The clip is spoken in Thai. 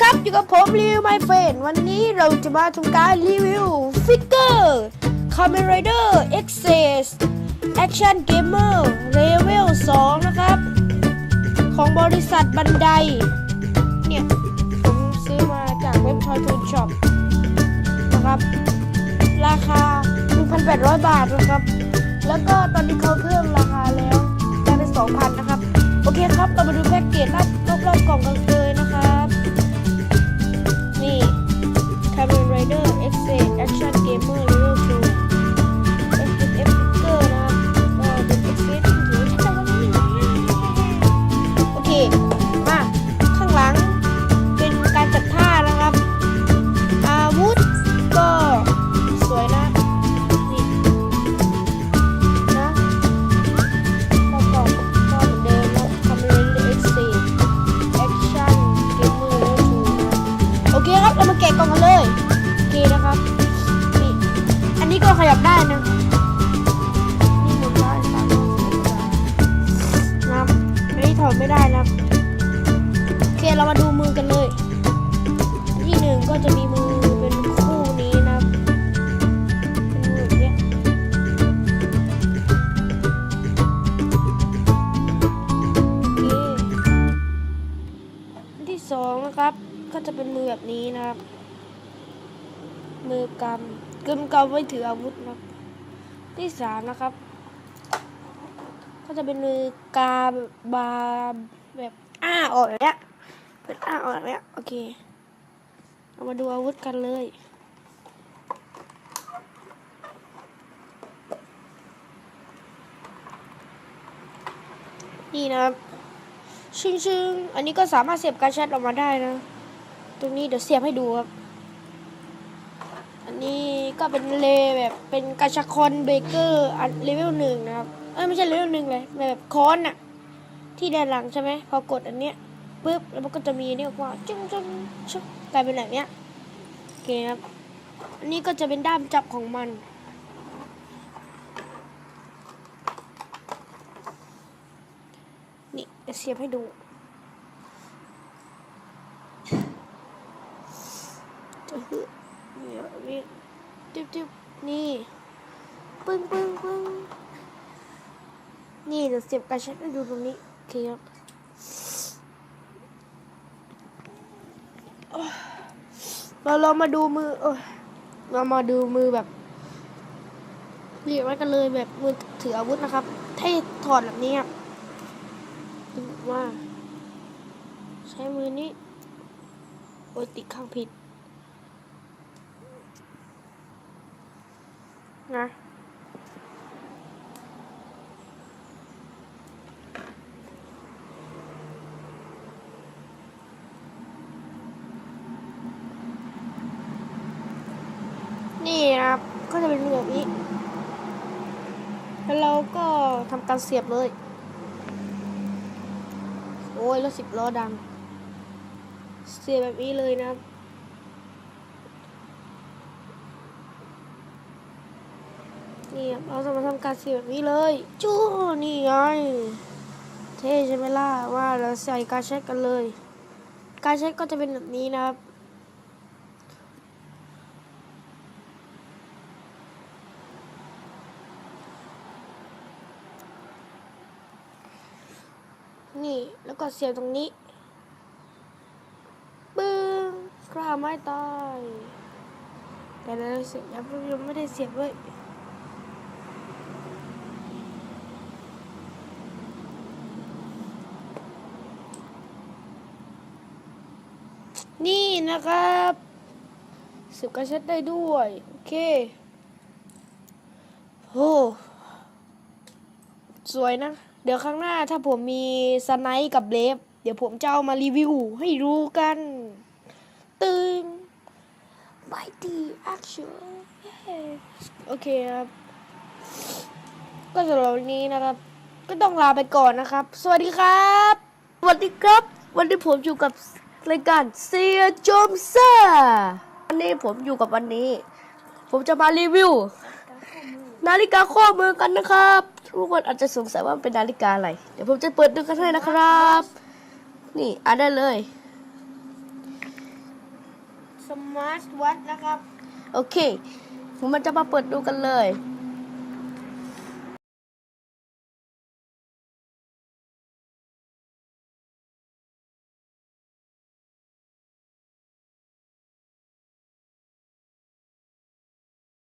ครับอยู่กับผมรีวิวไมเฟนวันนี้เราจะมาทำการรีวิวฟิกเกอร์ Kamen Rider Access Action Gamer Level 2นะครับ ของบริษัทบันได เนี่ย ผมซื้อมาจากเว็บทอยทูนช็อปนะครับ ราคา 1,800 บาทนะครับ แล้วก็ตอนนี้เขาเพิ่มราคาแล้วกลายเป็น 2,000 นะครับ โอเคครับเรามาดูแพ็กเกจรอบรอบๆกล่องกันเลย คครับเรามาแกะกล่องกันเลยโอเคนะครับนี่อันนี้ก็ขยับได้นะนี่หมุนได้สามร้องนะครับอันนี้ถอดไม่ได้นะครับโอเคเรามาดูมือกันเลย ที่หนึ่งก็จะมีมือเป็นคู่นี้นะครับเป็นมือแบบเนี้ยโอเคอันที่สองนะครับ ก็จะเป็นมือแบบนี้นะครับ มือกำกำกำไว้ถืออาวุธนะที่สามนะครับ ก็จะเป็นมือกาบาแบบอ้าออกแบบเนี้ยเป็นอ้าออกแบบเนี้ยโอเคเรามาดูอาวุธกันเลยนี่นะครับชึ่งชึ่งอันนี้ก็สามารถเสียบการแชทออกมาได้นะ ตรงนี้เดี๋ยวเสียบให้ดูครับ อันนี้ก็เป็นเลแบบเป็นกาชาคอนเบเกอร์อันเลเวลหนึ่งนะครับ เอ้ยไม่ใช่เลเวลหนึ่งเลยแบบคอนอะที่ด้านหลังใช่ไหมพอกดอันเนี้ยปุ๊บแล้วมันก็จะมีอันนี่ออกมาจึ้งจึ้งชึ้งกลายเป็นแบบเนี้ยโอเคครับ อันนี้ก็จะเป็นด้ามจับของมันนี่เสียบให้ดู จะคือนี่แบบนี้จิ๊ บจิ๊บนี่ ปึ้งปึ้งปึ้งนี่เดี๋ยวเสียบกระชับดูตรงนี้โอเคครับโอ้ยเราลองมาดูมือเออเรามาดูมือแบบเรียกไว้กันเลยแบบมือถืออาวุธนะครับถ้าถอดแบบนี้ครับว่า ใช้มือนี้ โอ้ยติดข้างผิด นะนี่นะครับ ก็จะเป็นแบบนี้ แล้วเราก็ทำการเสียบเลย โอ้ยรถสิบล้อดัง เสียบแบบนี้เลยนะครับ นี่เราจะมาทำการเสียบแบบนี้เลยจู้นี่ไงเท่ใช่ไหมล่ะว่าเราใส่การเช็คกันเลย การเช็คก็จะเป็นแบบนี้นะครับนี่แล้วก็เสียบตรงนี้ปึ้งกล้าไม่ตายแต่เราเสียบยังยังไม่ได้เสียบเลย นี่นะครับสียบกระช็ดได้ด้วย โอเคโอ้สวยนะ เดี๋ยวครั้งหน้าถ้าผมมีสไนป์กับเลฟเดี๋ยวผมจะเอามารีวิวให้รู้กัน ตึง Mighty Action โอเคครับ ก็สำหรับวันนี้นะครับ ก็ต้องลาไปก่อนนะครับ สวัสดีครับ สวัสดีครับ วันนี้ผมอยู่กับ รายการเซียจอมซ่าวันนี้ผมอยู่กับวันนี้ ผมจะมารีวิว นาฬิกาข้อมือกันนะครับ ทุกคนอาจจะสงสัยว่ามันเป็นนาฬิกาอะไร เดี๋ยวผมจะเปิดดูกันให้นะครับ นี่อ่านได้เลย สมาร์ทวัทนะครับ โอเค ผมมันจะมาเปิดดูกันเลย